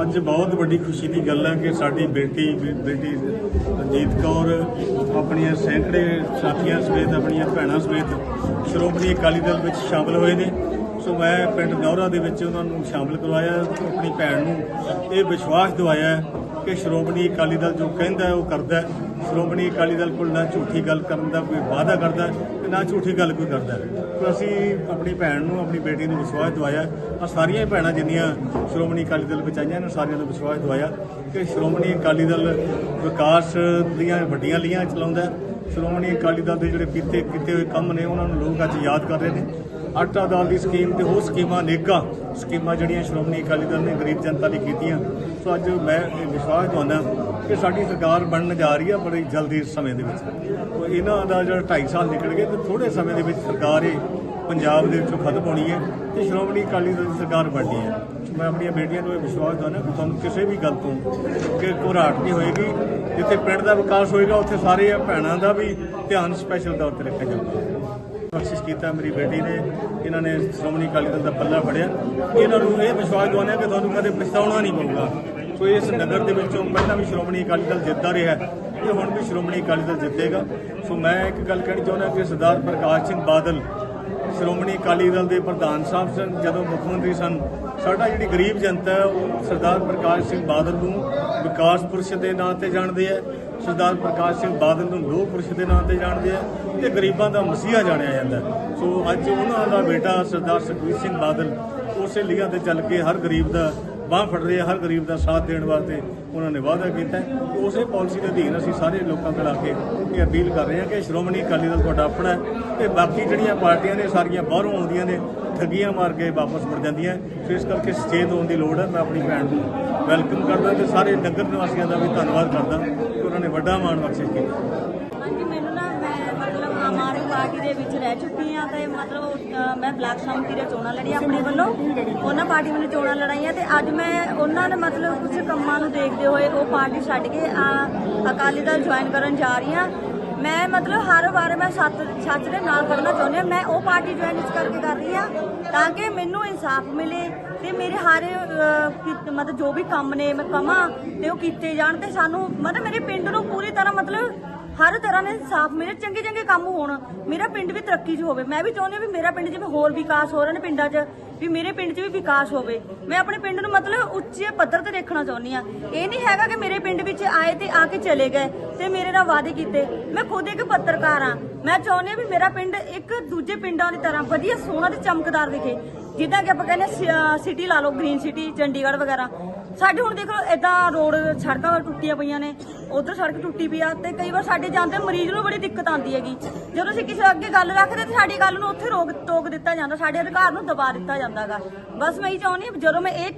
ਅੱਜ ਬਹੁਤ ਵੱਡੀ ਖੁਸ਼ੀ ਦੀ ਗੱਲ ਹੈ ਕਿ ਸਾਡੀ ਬੇਟੀ ਬੇ- ਬੇਟੀ ਰਣਜੀਤ ਕੌਰ ਆਪਣੀਆਂ ਸੈਂਕੜੇ ਸਾਥੀਆਂ ਸਮੇਤ, ਆਪਣੀਆਂ ਭੈਣਾਂ ਸਮੇਤ ਸ਼੍ਰੋਮਣੀ ਅਕਾਲੀ ਦਲ ਵਿੱਚ ਸ਼ਾਮਲ ਹੋਏ ਨੇ। ਸੋ ਮੈਂ ਪਿੰਡ ਨੌਰਾ ਦੇ ਵਿੱਚ ਉਹਨਾਂ ਨੂੰ ਸ਼ਾਮਲ ਕਰਵਾਇਆ, ਆਪਣੀ ਭੈਣ ਨੂੰ ਇਹ ਵਿਸ਼ਵਾਸ ਦਿਵਾਇਆ ਕਿ ਸ਼੍ਰੋਮਣੀ ਅਕਾਲੀ ਦਲ ਜੋ ਕਹਿੰਦਾ ਹੈ, ਉਹ ਕਰਦਾ ਹੈ। ਸ਼੍ਰੋਮਣੀ ਅਕਾਲੀ ਦਲ ਕੋਲ ਨਾ ਝੂਠੀ ਗੱਲ ਕਰਨ ਦਾ ਕੋਈ ਵਾਅਦਾ ਕਰਦਾ ਹੈ ਤੇ ਨਾ ਝੂਠੀ ਗੱਲ ਕੋਈ ਕਰਦਾ ਪਰ ਅਸੀਂ ਆਪਣੀ ਭੈਣ ਨੂੰ, ਆਪਣੀ ਬੇਟੀ ਨੂੰ ਵਿਸ਼ਵਾਸ ਦਵਾਇਆ। ਆ ਸਾਰੀਆਂ ਭੈਣਾਂ ਜਿੰਨੀਆਂ ਸ਼੍ਰੋਮਣੀ ਅਕਾਲੀ ਦਲ ਵਿੱਚ ਆਈਆਂ ਨੇ, ਸਾਰਿਆਂ ਨੂੰ ਵਿਸ਼ਵਾਸ ਦਵਾਇਆ ਕਿ ਸ਼੍ਰੋਮਣੀ ਅਕਾਲੀ ਦਲ ਵਿਕਾਸ ਦੀਆਂ ਵੱਡੀਆਂ ਲੀਹਾਂ ਚਲਾਉਂਦਾ ਸ਼੍ਰੋਮਣੀ ਅਕਾਲੀ ਦਲ ਦੇ ਜਿਹੜੇ ਬੀਤੇ ਕੀਤੇ ਹੋਏ ਕੰਮ ਨੇ, ਉਹਨਾਂ ਨੂੰ ਲੋਕ ਅੱਜ ਯਾਦ ਕਰ ਰਹੇ ਨੇ। ਆਟਾ ਦਾਲ ਦੀ ਸਕੀਮ ਤੇ ਹੋਰ ਸਕੀਮਾਂ ਅਨੇਕਾਂ ਸਕੀਮਾਂ ਜਿਹੜੀਆਂ ਸ਼੍ਰੋਮਣੀ ਅਕਾਲੀ ਦਲ ਨੇ ਗਰੀਬ ਜਨਤਾ ਲਈ ਕੀਤੀਆਂ। ਸੋ ਅੱਜ ਮੈਂ ਇਹ ਵਿਸ਼ਵਾਸ ਦਵਾਉਂਦਾ ਕਿ ਸਾਡੀ ਸਰਕਾਰ ਬਣਨ ਜਾ ਰਹੀ ਹੈ ਬੜੀ ਜਲਦੀ ਸਮੇਂ ਦੇ ਵਿੱਚ। ਸੋ ਇਹਨਾਂ ਦਾ ਜਿਹੜਾ 2.5 ਸਾਲ ਨਿਕਲ ਗਏ ਤੇ ਥੋੜੇ ਸਮੇਂ ਦੇ ਵਿੱਚ ਸਰਕਾਰ ਇਹ ਪੰਜਾਬ ਦੇ ਵਿੱਚੋਂ ਖਤਮ ਹੋਣੀ ਹੈ ਤੇ ਸ਼੍ਰੋਮਣੀ ਅਕਾਲੀ ਦਲ ਦੀ ਸਰਕਾਰ ਬਣਨੀ ਹੈ। ਮੈਂ ਆਪਣੀਆਂ ਬੇਟੀਆਂ ਨੂੰ ਇਹ ਵਿਸ਼ਵਾਸ ਦਵਾਉਂਦਾ ਕਿ ਤੁਹਾਨੂੰ ਕਿਸੇ ਵੀ ਗੱਲ ਤੋਂ ਕਿ ਘਬਰਾਹਟ ਨਹੀਂ ਹੋਏਗੀ। ਜਿੱਥੇ ਪਿੰਡ ਦਾ ਵਿਕਾਸ ਹੋਏਗਾ, ਉੱਥੇ ਸਾਰੇ ਭੈਣਾਂ ਦਾ ਵੀ ਧਿਆਨ ਸਪੈਸ਼ਲ ਤੌਰ ਤੇ ਰੱਖਿਆ ਜਾਊਗਾ। ਬਖਸ਼ਿਸ਼ ਕੀਤਾ ਮੇਰੀ ਬੇਟੀ ਨੇ, ਇਹਨਾਂ ਨੇ ਸ਼੍ਰੋਮਣੀ ਅਕਾਲੀ ਦਲ ਦਾ ਪੱਲਾ ਫੜਿਆ। ਇਹਨਾਂ ਨੂੰ ਇਹ ਵਿਸ਼ਵਾਸ ਦਿਵਾਉਂਦੇ ਕਿ ਤੁਹਾਨੂੰ ਕਦੇ ਪਛਤਾਉਣਾ ਨਹੀਂ ਪਊਗਾ। ਸੋ ਇਸ ਨਗਰ ਦੇ ਵਿੱਚੋਂ ਪਹਿਲਾਂ ਵੀ ਸ਼੍ਰੋਮਣੀ ਅਕਾਲੀ ਦਲ ਜਿੱਤਦਾ ਰਿਹਾ ਹੈ, ਇਹ ਹੁਣ ਵੀ ਸ਼੍ਰੋਮਣੀ ਅਕਾਲੀ ਦਲ ਜਿੱਤੇਗਾ। ਸੋ ਮੈਂ ਇੱਕ ਗੱਲ ਕਹਿਣੀ ਚਾਹੁੰਦਾ ਕਿ ਸਰਦਾਰ ਪ੍ਰਕਾਸ਼ ਸਿੰਘ ਬਾਦਲ ਸ਼੍ਰੋਮਣੀ ਅਕਾਲੀ ਦਲ ਦੇ ਪ੍ਰਧਾਨ ਸਾਹਿਬ ਸਨ ਜਦੋਂ ਮੁੱਖ ਮੰਤਰੀ ਸਨ। ਸਾਡਾ ਜਿਹੜੀ ਗਰੀਬ ਜਨਤਾ ਹੈ ਉਹ ਸਰਦਾਰ ਪ੍ਰਕਾਸ਼ ਸਿੰਘ ਬਾਦਲ ਨੂੰ ਵਿਕਾਸ ਪੁਰਸ਼ ਦੇ ਨਾਂ ਤੇ ਜਾਣਦੇ ਆ। ਸਰਦਾਰ ਪ੍ਰਕਾਸ਼ ਸਿੰਘ ਬਾਦਲ ਨੂੰ ਲੋਹ ਪੁਰਸ਼ ਦੇ ਨਾਂ ਤੇ ਜਾਣਦੇ ਆ ਤੇ ਗਰੀਬਾਂ ਦਾ ਮਸੀਹਾ ਜਾਣਿਆ ਜਾਂਦਾ ਸੋ ਅੱਜ ਉਹਨਾਂ ਦਾ ਬੇਟਾ ਸਰਦਾਰ ਸੁਖਬੀਰ ਸਿੰਘ ਬਾਦਲ ਉਸੇ ਲੀਹਾਂ ਤੇ ਚੱਲ ਕੇ ਹਰ ਗਰੀਬ ਦਾ ਬਾਹ ਫੜ ਰਹੇ ਆ, ਹਰ ਗਰੀਬ ਦਾ ਸਾਥ ਦੇਣ ਵਾਸਤੇ ਉਹਨਾਂ ਨੇ ਵਾਅਦਾ ਕੀਤਾ ਉਸੇ ਪਾਲਿਸੀ ਦੇ ਅਧੀਨ ਅਸੀਂ ਸਾਰੇ ਲੋਕਾਂ ਕੋਲ ਆ ਕੇ ਇਹ ਅਪੀਲ ਕਰ ਰਹੇ ਹਾਂ ਕਿ ਸ਼੍ਰੋਮਣੀ ਅਕਾਲੀ ਦਲ ਤੁਹਾਡਾ ਆਪਣਾ ਹੈ ਤੇ ਬਾਕੀ ਜਿਹੜੀਆਂ ਪਾਰਟੀਆਂ ਨੇ ਸਾਰੀਆਂ ਬਾਹਰੋਂ ਆਉਂਦੀਆਂ ਨੇ ਠੱਗੀਆਂ ਮਾਰ ਕੇ ਵਾਪਸ ਮੁੜ ਜਾਂਦੀਆਂ ਸੋ ਇਸ ਕਰਕੇ ਸਚੇਤ ਹੋਣ ਦੀ ਲੋੜ ਹੈ। ਮੈਂ ਆਪਣੀ ਭੈਣ ਨੂੰ ਵੈਲਕਮ ਕਰਦਾ ਤੇ ਸਾਰੇ ਨਗਰ ਨਿਵਾਸੀਆਂ ਦਾ ਵੀ ਧੰਨਵਾਦ ਕਰਦਾ ਕਿ ਉਹਨਾਂ ਨੇ ਵੱਡਾ ਮਾਣ ਬਖਸ਼ਿਸ਼ ਕੀਤਾ ਹਾਂਜੀ ਮੈਨੂੰ ਨਾ ਮੈਂ ਮਤਲਬ ਆਮ ਆਦਮੀ ਪਾਰਟੀ ਦੇ ਵਿੱਚ ਰਹਿ ਚੁੱਕੀ ਆ ਤੇ ਮਤਲਬ ਮੈਂ ਬਲਾਕ ਸੰਮਤੀ ਦੇ ਚੋਣਾਂ ਲੜੀਆਂ ਆਪਣੇ ਵੱਲੋਂ। ਉਹਨਾਂ ਪਾਰਟੀ ਵੱਲੋਂ ਚੋਣਾਂ ਲੜਾਈਆਂ ਤੇ ਅੱਜ ਮੈਂ ਉਹਨਾਂ ਨੇ ਮਤਲਬ ਕੁਝ ਕੰਮਾਂ ਨੂੰ ਦੇਖਦੇ ਹੋਏ ਉਹ ਪਾਰਟੀ ਛੱਡ ਕੇ ਅਕਾਲੀ ਦਲ ਜੁਆਇਨ ਕਰਨ ਜਾ ਰਹੀ ਆ ਮੈਂ ਮਤਲਬ ਹਰ ਵਾਰ ਮੈਂ ਸੱਚ ਸੱਚ ਦੇ ਨਾਲ ਖੜਨਾ ਚਾਹੁੰਦੀ ਹਾਂ। ਮੈਂ ਉਹ ਪਾਰਟੀ ਜੁਆਇਨ ਇਸ ਕਰਕੇ ਕਰ ਰਹੀ ਆ ਤਾਂ ਕਿ ਮੈਨੂੰ ਇਨਸਾਫ ਮਿਲੇ ਤੇ ਮੇਰੇ ਹਰ ਮਤਲਬ ਜੋ ਵੀ ਕੰਮ ਨੇ ਮੈਂ ਕਵਾਂ ਤੇ ਉਹ ਕੀਤੇ ਜਾਣ ਤੇ ਸਾਨੂੰ ਮਤਲਬ ਮੇਰੇ ਪਿੰਡ ਨੂੰ ਪੂਰੀ ਤਰ੍ਹਾਂ ਮਤਲਬ ਹਰ ਤਰ੍ਹਾਂ ਦੇ ਇਨਸਾਫ ਮੇਰੇ ਚੰਗੇ ਚੰਗੇ ਕੰਮ ਹੋਣ। ਮੇਰਾ ਪਿੰਡ ਵੀ ਤਰੱਕੀ 'ਚ ਹੋਵੇ। ਮੈਂ ਵੀ ਚਾਹੁੰਦੀ ਹਾਂ ਵੀ ਮੇਰਾ ਪਿੰਡ ਜਿਵੇਂ ਹੋਰ ਵਿਕਾਸ ਹੋ ਰਹੇ ਨੇ ਪਿੰਡਾਂ 'ਚ, ਵੀ ਮੇਰੇ ਪਿੰਡ 'ਚ ਵੀ ਵਿਕਾਸ ਹੋਵੇ। ਮੈਂ ਆਪਣੇ ਪਿੰਡ ਨੂੰ ਮਤਲਬ ਉੱਚੇ ਪੱਧਰ ਤੇ ਦੇਖਣਾ ਚਾਹੁੰਦੀ ਆ ਇਹ ਨਹੀਂ ਹੈਗਾ ਕਿ ਮੇਰੇ ਪਿੰਡ ਵਿੱਚ ਆਏ ਤੇ ਆ ਕੇ ਚਲੇ ਗਏ ਤੇ ਮੇਰੇ ਨਾਲ ਵਾਅਦੇ ਕੀਤੇ। ਮੈਂ ਖੁਦ ਇੱਕ ਪੱਤਰਕਾਰ ਆ ਮੈਂ ਚਾਹੁੰਦੀ ਹਾਂ ਵੀ ਮੇਰਾ ਪਿੰਡ ਇੱਕ ਦੂਜੇ ਪਿੰਡਾਂ ਦੀ ਤਰ੍ਹਾਂ ਵਧੀਆ ਸੋਹਣਾ ਤੇ ਚਮਕਦਾਰ ਦਿਖੇ। ਜਿੱਦਾਂ ਕਿ ਆਪਾਂ ਕਹਿੰਦੇ ਸਿਟੀ ਲਾ ਲਓ ਗ੍ਰੀਨ ਸਿਟੀ ਚੰਡੀਗੜ੍ਹ ਵਗੈਰਾ। ਸਾਡੇ ਹੁਣ ਦੇਖੋ ਇਦਾਂ ਰੋਡ ਸੜਕਾਂ ਟੁੱਟੀਆਂ ਪਈਆਂ ਨੇ, ਉਧਰ ਸੜਕ ਟੁੱਟੀ ਪਈ ਆ, ਤੇ ਕਈ ਵਾਰ ਸਾਡੇ ਜਾਂਦੇ ਮਰੀਜ਼ ਨੂੰ ਬੜੀ ਦਿੱਕਤ ਆਉਂਦੀ ਹੈਗੀ। ਜਦੋਂ ਅਸੀਂ ਕਿਸੇ ਅੱਗੇ ਗੱਲ ਰੱਖਦੇ ਤੇ ਸਾਡੀ ਗੱਲ ਨੂੰ ਉੱਥੇ ਰੋਕ ਟੋਕ ਦਿੱਤਾ ਜਾਂਦਾ, ਸਾਡੇ ਅਧਿਕਾਰ ਨੂੰ ਦਬਾ ਦਿੱਤਾ ਜਾਂਦਾਗਾ ਬਸ ਮੈਂ ਇਹ ਚਾਹੁੰਦੀ ਹਾਂ ਜਦੋਂ ਮੈਂ ਇਹ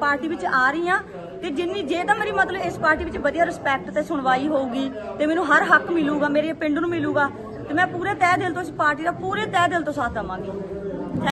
ਪਾਰਟੀ ਵਿੱਚ ਆ ਰਹੀ ਹਾਂ, ਤੇ ਜਿੰਨੀ, ਜੇ ਤਾਂ ਮੇਰੀ ਮਤਲਬ ਇਸ ਪਾਰਟੀ ਵਿੱਚ ਵਧੀਆ ਰਿਸਪੈਕਟ ਤੇ ਸੁਣਵਾਈ ਹੋਊਗੀ, ਤੇ ਮੈਨੂੰ ਹਰ ਹੱਕ ਮਿਲੂਗਾ, ਮੇਰੇ ਪਿੰਡ ਨੂੰ ਮਿਲੂਗਾ, ਤੇ ਮੈਂ ਪੂਰੇ ਤਹਿ ਦਿਲ ਤੋਂ ਇਸ ਪਾਰਟੀ ਦਾ ਪੂਰੇ ਤਹਿ ਦਿਲ ਤੋਂ ਸਾਥ ਦੇਵਾਂਗੀ।